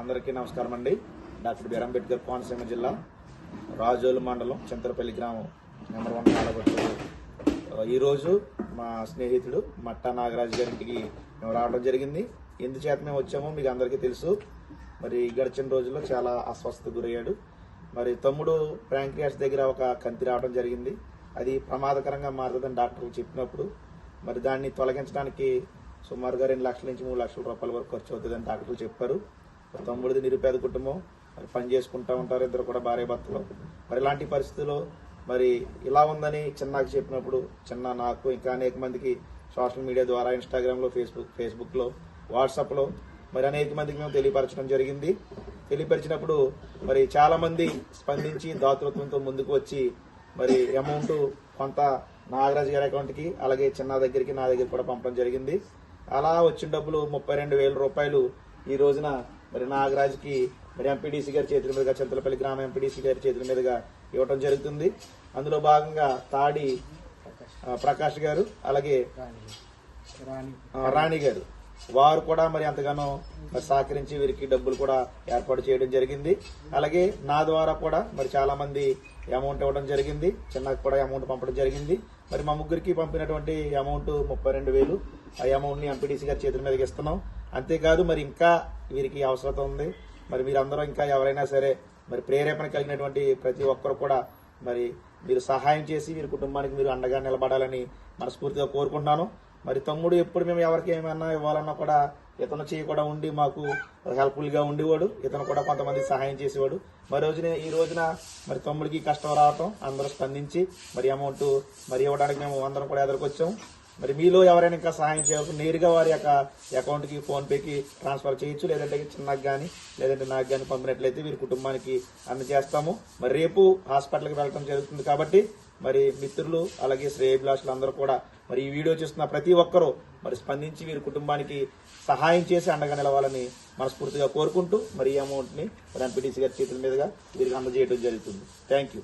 అందరికీ నమస్కారం అండి. డాక్టర్ బిఆర్ అంబేద్కర్ కోనసీమ జిల్లా రాజోలు మండలం చింతరపల్లి గ్రామం నెంబర్ వన్ పాలకొట్టు ఈరోజు మా స్నేహితుడు మట్టా నాగరాజు గారింటికి మేము రావడం జరిగింది. ఎందుచేత మేము వచ్చామో మీకు అందరికీ తెలుసు. మరి గడిచిన రోజుల్లో చాలా అస్వస్థత గురయ్యాడు. మరి తమ్ముడు ప్యాంక్రియాస్ దగ్గర ఒక కంతి రావడం జరిగింది. అది ప్రమాదకరంగా మారుతుందని డాక్టర్లు చెప్పినప్పుడు మరి దాన్ని తొలగించడానికి సుమారుగా రెండు లక్షల నుంచి మూడు లక్షల రూపాయల వరకు ఖర్చు అవుతుందని డాక్టర్లు చెప్పారు. తమ్ముడిది నిరుపేద కుటుంబం. మరి పని చేసుకుంటూ ఉంటారు ఇద్దరు కూడా భార్య భర్తలు. మరి ఇలాంటి పరిస్థితుల్లో మరి ఇలా ఉందని చిన్నాకి చెప్పినప్పుడు చిన్న నాకు ఇంకా అనేక మందికి సోషల్ మీడియా ద్వారా ఇన్స్టాగ్రామ్లో ఫేస్బుక్ ఫేస్బుక్లో వాట్సాప్లో మరి అనేక మందికి మేము తెలియపరచడం జరిగింది. తెలియపరిచినప్పుడు మరి చాలామంది స్పందించి దాతృత్వంతో ముందుకు వచ్చి మరి అమౌంట్ కొంత నాగరాజు గారి అకౌంట్కి అలాగే చిన్న దగ్గరికి నా దగ్గర కూడా పంపడం జరిగింది. అలా వచ్చిన డబ్బులు ముప్పై రెండు వేల రూపాయలు ఈ రోజున మరి నాగరాజుకి మరి ఎంపీడీసీ గారి చేతుల మీదుగా చింతలపల్లి గ్రామ ఎంపీడీసీ గారి చేతుల మీదుగా ఇవ్వటం జరుగుతుంది. అందులో భాగంగా తాడి ప్రకాష్ గారు అలాగే రాణి గారు. వారు కూడా మరి ఎంతగానో మరి సహకరించి వీరికి డబ్బులు కూడా ఏర్పాటు చేయడం జరిగింది. అలాగే నా ద్వారా కూడా మరి చాలా మంది అమౌంట్ ఇవ్వడం జరిగింది. చిన్నకు కూడా అమౌంట్ పంపడం జరిగింది. మరి మా ముగ్గురికి పంపినటువంటి అమౌంట్ ముప్పై రెండు వేలు. ఆ అమౌంట్ని ఎంపీటీసీ గారి చేతుల మీదకి ఇస్తున్నాం. అంతేకాదు మరి ఇంకా వీరికి అవసరత ఉంది. మరి మీరందరూ ఇంకా ఎవరైనా సరే మరి ప్రేరేపణ కలిగినటువంటి ప్రతి ఒక్కరు కూడా మరి మీరు సహాయం చేసి వీరి కుటుంబానికి మీరు అండగా నిలబడాలని మనస్ఫూర్తిగా కోరుకుంటున్నాను. మరి తమ్ముడు ఎప్పుడు మేము ఎవరికి ఏమైనా ఇవ్వాలన్నా కూడా ఇతను చేయి కూడా ఉండి మాకు హెల్ప్ఫుల్గా ఉండేవాడు. ఇతను కూడా కొంతమంది సహాయం చేసేవాడు. మరి రోజున ఈ రోజున మరి తమ్ముడికి కష్టం రావటం అందరూ స్పందించి మరి అమౌంట్ మరి ఇవ్వడానికి మేము అందరం కూడా ఎదురుకొచ్చాం. మరి మీలో ఎవరైనా ఇంకా సహాయం చేయవచ్చు నేరుగా వారి యొక్క అకౌంట్కి ఫోన్ ట్రాన్స్ఫర్ చేయొచ్చు లేదంటే చిన్నకు కానీ లేదంటే నాకు కానీ పంపినట్లయితే వీరి కుటుంబానికి అందజేస్తాము. మరి రేపు హాస్పిటల్కి వెళ్ళడం జరుగుతుంది కాబట్టి మరి మిత్రులు అలాగే శ్రేయభిలాషులు అందరూ కూడా మరి ఈ వీడియో చూస్తున్న ప్రతి ఒక్కరూ మరి స్పందించి వీరి కుటుంబానికి సహాయం చేసి అండగా నిలవాలని మనస్ఫూర్తిగా కోరుకుంటూ మరి ఈ అమౌంట్ని మరి ఎంపీటీసీ గారి చేతుల మీదుగా వీరికి అందజేయడం జరుగుతుంది. Thank you